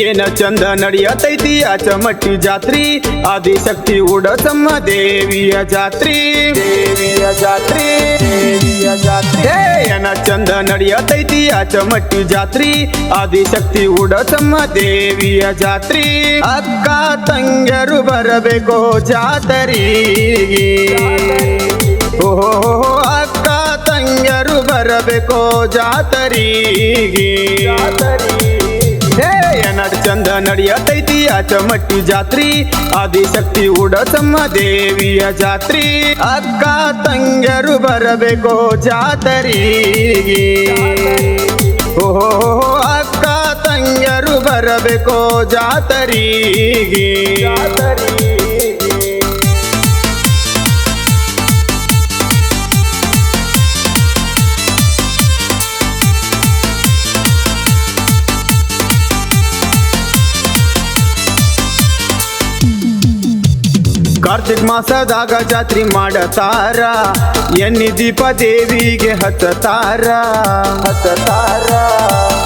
ಏನ ಚಂದ ನಡೆಯತೈತಿ ಆಚಮಟ್ಟಿ ಜಾತ್ರಿ ಆದಿಶಕ್ತಿ ಉಡಸಮ್ಮ ದೇವಿಯ ಜಾತ್ರಿ ದೇವಿಯ ಜಾತ್ರಿ ದೇವಿಯ ಜಾತ್ರಿ ಏನ ಚಂದ ನಡೆಯತೈತಿ ಆಚಮಟ್ಟಿ ಜಾತ್ರಿ ಆದಿಶಕ್ತಿ ಉಡಸಮ್ಮ ದೇವಿಯ ಜಾತ್ರಿ ಅಕ್ಕ ತಂಗರು ಬರಬೇಕು ಜಾತರಿಗೆ ಓಹೋ ಅಕ್ಕ ತಂಗರು ಬರಬೇಕು ಜಾತರಿಗೆ ಹೇ ನಡ್ ಚಂದ ನಡೆಯತೈತಿ, ಆಚಮಟ್ಟಿ ಜಾತ್ರಿ, ಆದಿಶಕ್ತಿ ಉಡಸಮ್ಮ ದೇವಿಯ ಜಾತ್ರಿ. ಅಕ್ಕ ತಂಗರು ಬರಬೇಕು ಜಾತರಿಗೆ. ಓಹೋ, ಅಕ್ಕ ತಂಗರು ಬರಬೇಕು ಜಾತರಿಗೆ. ಕಾರ್ತಿಕ್ ಮಾಸದಾಗ ಜಾತ್ರಿ ಮಾಡತಾರ. ಎನ್ನಿ ದೀಪ ದೇವಿಗೆ ಹತ್ತತಾರ. ಹತ್ತತಾರ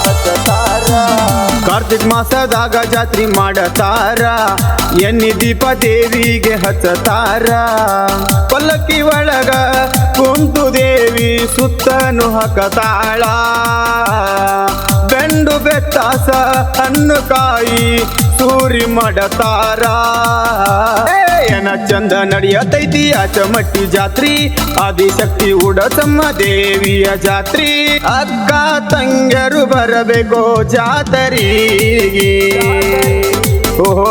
ಹತ್ತತಾರ. ಕಾರ್ತಿಕ್ ಮಾಸದಾಗ ಜಾತ್ರಿ ಮಾಡತಾರ. ಎನ್ನಿ ದೀಪ ದೇವಿಗೆ ಹತ್ತತಾರ. ಪಲ್ಲಕ್ಕಿ ಒಳಗ ಸುತ್ತನು ಹಕತಾಳ ಬೆಂಡು ಬೆತ್ತಾಸ ಹಣ್ಣು ಕಾಯಿ ಸೂರಿ ಮಾಡತಾರ. ಏನ ಚಂದ ನಡೆಯತೈತಿ ಆಚಮಟ್ಟಿ ಜಾತ್ರಿ. ಆದಿಶಕ್ತಿ ಉಡಸಮ್ಮ ದೇವಿಯ ಜಾತ್ರಿ. ಅಕ್ಕ ತಂಗರು ಬರಬೇಕು ಜಾತರಿಗೆ ಓಹೋ,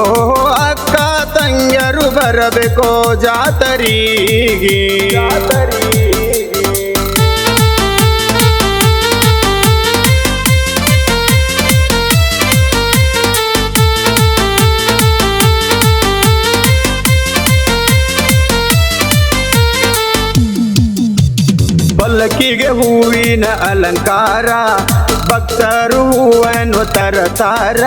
ಅಕ್ಕ ತಂಗರು ಬರಬೇಕು ಜಾತರಿಗೆ ಪಲ್ಲಕ್ಕಿಗೆ ಹೂವಿನ ಅಲಂಕಾರ, ಭಕ್ತರು ಹೂವನ್ನು ತರತಾರ.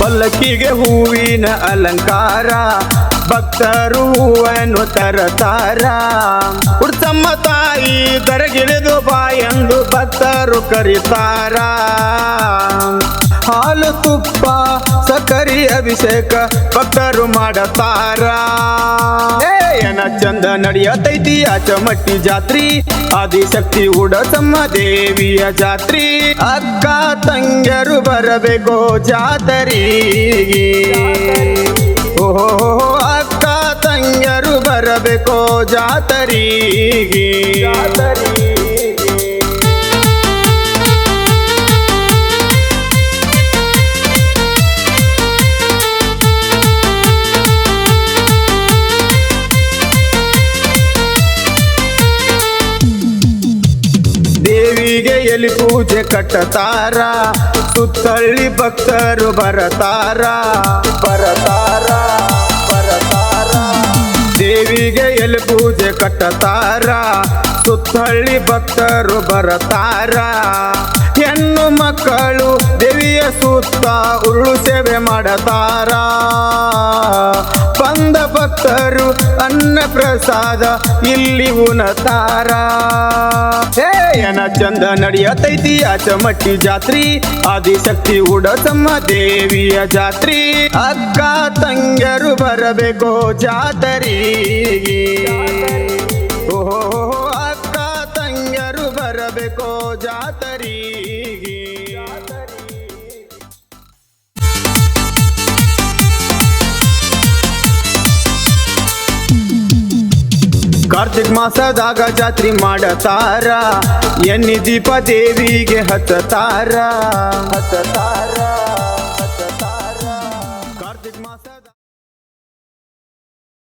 ಪಲ್ಲಕ್ಕಿಗೆ ಹೂವಿನ ಅಲಂಕಾರ, ಭಕ್ತರು ಹೂವನ್ನು ತರತಾರ. ಉಡ್ತಮ್ಮ ತಾಯಿ ದರಗಿಳಿದು ಬಾ ಎಂದು ಭಕ್ತರು ಕರೀತಾರ. ಹಾಲು ತುಪ್ಪ ಸಕರಿ ಅಭಿಷೇಕ ಭಕ್ತರು ಮಾಡತಾರ. ಏನ ಚಂದ ನಡೆಯತೈತಿ, ಆಚಮಟ್ಟಿ ಜಾತ್ರಿ, ಆದಿಶಕ್ತಿ ಉಡಸಮ್ಮ ದೇವಿಯ ಜಾತ್ರಿ. ಅಕ್ಕ ತಂಗರು ಬರಬೇಕು ಜಾತ್ರಿ ಓಹೋ ಅಕ್ಕ ತಂಗರು ಬರಬೇಕು ಜಾತ್ರಿ ದೇವಿಗೆ ಎಲಿ ಪೂಜೆ ಕಟ್ಟತಾರ? ಸುತ್ತಳ್ಳಿ ಭಕ್ತರು ಬರತಾರ? ಬರತಾರ ಬರತಾರ. ದೇವಿಗೆ ಎಲಿ ಪೂಜೆ ಕಟ್ಟತಾರ? ಸುತ್ತಳ್ಳಿ ಭಕ್ತರು ಬರತಾರ. ಹೆಣ್ಣು ಮಕ್ಕಳು ದೇವಿಯ ಸುತ್ತ ಉರುಳು ಸೇವೆ ಮಾಡತಾರ. ಬಂದ ಭಕ್ತರು ಅನ್ನ ಪ್ರಸಾದ ಇಲ್ಲಿ ಉಣತಾರ. ಏನ ಚಂದ ನಡೆಯತೈತಿ ಆಚಮಟ್ಟಿ ಜಾತ್ರಿ, ಆದಿಶಕ್ತಿ ಉಡತಮ್ಮ ದೇವಿಯ ಜಾತ್ರಿ. ಅಕ್ಕ ತಂಗರು ಬರಬೇಕು ಜಾತರಿ ಓಹೋ, ಅಕ್ಕ ತಂಗರು ಬರಬೇಕು ಜಾತರಿಗೆ. ಕಾರ್ತಿಕ್ ಮಾಸದಾಗ ಜಾತ್ರಿ ಮಾಡತಾರ. ಎನ್ನಿ ದೀಪ ದೇವಿಗೆ ಹತ್ತತಾರ. ಹಚ್ಚತಾರ